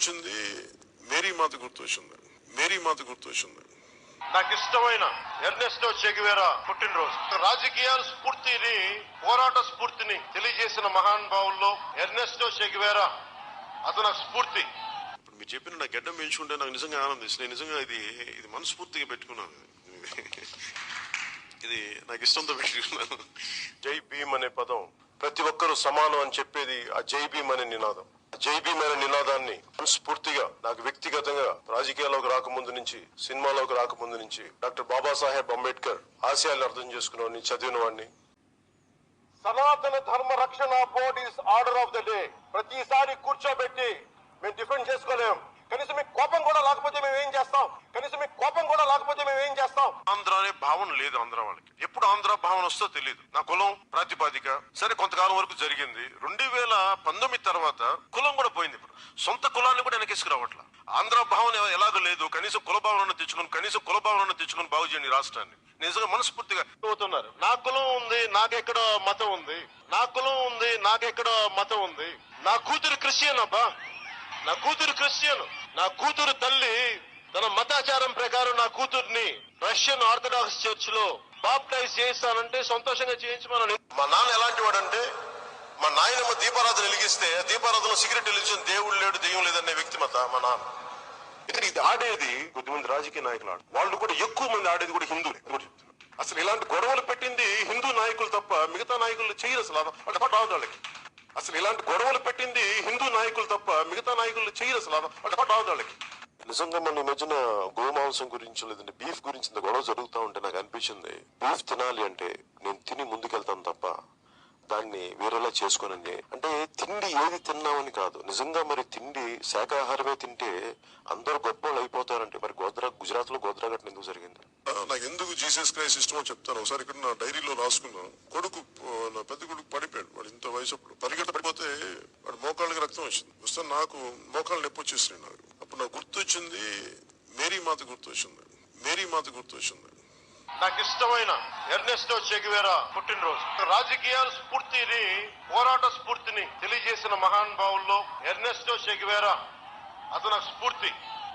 గుర్తొచ్చింది. మేరీ మాత గుర్తొచ్చింది. మేరీ మాత గుర్తొచ్చింది. నాకు ఇష్టమైన ఎర్నెస్టో చెగువేరా పుట్టినరోజు. రాజకీయాల స్ఫూర్తిని పోరాట స్ఫూర్తిని తెలియజేసిన మహానుభావుల్లో ఎర్నెస్టో చెగువేరా అతను నాకు స్ఫూర్తి. మీరు చెప్పిన నా గడ్డం పెంచుకుంటే నాకు నిజంగా ఆనందిస్తుంది నేను నిజంగా ఇది ఇది మనస్ఫూర్తిగా పెట్టుకున్నాను. ఇది నాకు ఇష్టంతో పెట్టుకున్నాను. జై భీమ్ అనే పదం ప్రతి ఒక్కరూ సమానం అని చెప్పేది ఆ జై భీమ్ అనే నినాదం. ఆ మేర అనే నినాదాన్ని మనస్ఫూర్తిగా నాకు వ్యక్తిగతంగా రాజకీయాల్లోకి రాకముందు నుంచి సినిమాలోకి రాకముందు నుంచి డాక్టర్ బాబాసాహెబ్ అంబేద్కర్ ఆశయాలు అర్థం చేసుకున్నవాడిని చదివిన వాడిని Sanatana Dharma Rakshana board is order of the day. ప్రతిసారి కూర్చోబెట్టి మేము డిఫెండ్ చేసుకోలేం. కనీసం మీకు కోపం కూడా లేకపోతే మేము ఏం చేస్తాం? కనీసం మీకు కోపం కూడా లేకపోతే మేము ఏం చేస్తాం? ఆంధ్ర అనే భావన లేదు ఆంధ్ర వాళ్ళకి. ఎప్పుడు ఆంధ్ర భావన వస్తో తెలియదు నా కులం ప్రాతిపాదిక. సరే కొంతకాలం వరకు జరిగింది. రెండు వేల పంతొమ్మిది తర్వాత కులం కూడా పోయింది ఇప్పుడు. సొంత కులాన్ని కూడా వెనకేసుకురావట్ల. ఆంధ్ర భావన ఎలాగో లేదు. కనీసం కుల భావన తెచ్చుకొని కనీసం కుల భావన తెచ్చుకొని బాగు చేయండి రాష్ట్రాన్ని. నిజంగా మనస్ఫూర్తిగా పోతున్నారు నా కులం ఉంది నాకెక్కడ మతం ఉంది. నా కులం ఉంది నాకెక్కడ మతం ఉంది. నా కూతురు క్రిస్టియన్ అబ్బా. నా కూతురు క్రిస్టియన్. నా కూతురు తల్లి తన మతాచారం ప్రకారం నా కూతుర్ని రష్యన్ ఆర్థడాక్స్ చర్చ్లో బాప్టైజ్ చేయిస్తానంటే సంతోషంగా చేయించమని మా నాన్న ఎలాంటి వాడంటే మా నాయనమ్మ దీపారాధన వెలిగిస్తే దీపారాధన సిగరెట్ వెలిగించిన దేవుడు లేడు దెయ్యం లేదనే వ్యక్తిమత మా నాన్న. ఇక్కడ ఇది ఆడేది కొద్దిమంది రాజకీయ నాయకులు ఆడు వాళ్ళు కూడా ఎక్కువ మంది ఆడేది కూడా హిందువులే. అసలు ఇలాంటి గొడవలు పెట్టింది హిందూ నాయకులు తప్ప మిగతా నాయకులు చేయరు అసలు. అంటే అటు రాదు వాళ్ళకి అసలు ఇలాంటి గొడవలు పెట్టింది హిందూ నాయకులు తప్ప మిగతా నాయకులు చేయరు అసలు. అంటే అటు రాదు వాళ్ళకి నిజంగా మన ఈ మధ్యన గోమాంసం గురించి లేదంటే బీఫ్ గురించి ఇంత గొడవ జరుగుతూ ఉంటే నాకు అనిపించింది. బీఫ్ తినాలి అంటే నేను తిని ముందుకెళ్తాను తప్ప దాన్ని వేరేలా చేసుకోనండి. అంటే తిండి ఏది తిన్నామని కాదు. నిజంగా మరి తిండి శాకాహారమే తింటే అందరూ గొప్పలు అయిపోతారంటే మరి గోద్రా గుజరాత్లో గోద్రా ఘటన ఎందుకు జరిగింది? నాకు ఎందుకు జీసస్ క్రైస్ట్ ఇష్టమో చెప్తాను. ఒకసారి ఇక్కడ నా డైరీలో రాసుకున్నాను. కొడుకు నా పెద్ద కొడుకు పడిపోయాడు. వాడు ఇంత వయసు అప్పుడు పడిపోతే వాడు మోకాళ్ళకి రక్తం వచ్చింది. వస్తే నాకు మోకాళ్ళు నొప్పి వచ్చేసినాయి నాకు. అప్పుడు నాకు గుర్తొచ్చింది మేరీ మాత గుర్తొచ్చింది. మేరీ మాత గుర్తొచ్చింది. నాకు ఇష్టమైన ఎర్నెస్టో చెగువేరా పుట్టినరోజు. రాజకీయాల స్ఫూర్తిని పోరాట స్ఫూర్తిని తెలియజేసిన మహానుభావుల్లో ఎర్నెస్టో చెగువేరా. అతను స్ఫూర్తి.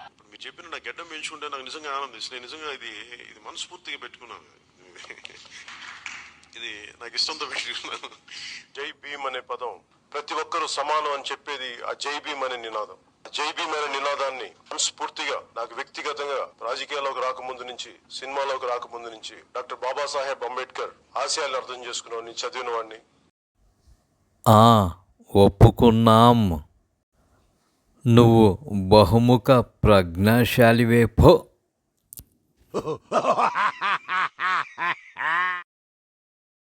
ఇప్పుడు మీరు చెప్పిన నా గడ్డం పెంచుకుంటే నాకు నిజంగా ఆనందిస్తుంది నేను నిజంగా ఇది ఇది మనస్ఫూర్తిగా పెట్టుకున్నాను. ఇది నాకు ఇష్టంతో పెట్టుకున్నాను. జై భీమ్ అనే పదం ప్రతి ఒక్కరూ సమానం అని చెప్పేది ఆ జై భీమ్ అనే నినాదం. ఆ జై భీమ్ అనే నినాదాన్ని మనస్ఫూర్తిగా నాకు వ్యక్తిగతంగా రాజకీయాల్లోకి రాకముందు నుంచి సినిమాలోకి రాకముందు నుంచి డాక్టర్ బాబాసాహెబ్ అంబేద్కర్ ఆశయాలు అర్థం చేసుకున్నవాడిని చదివిన వాడిని. ఆ ఒప్పుకున్నాం. నువ్వు బహుముఖ ప్రజ్ఞాశాలివే పో.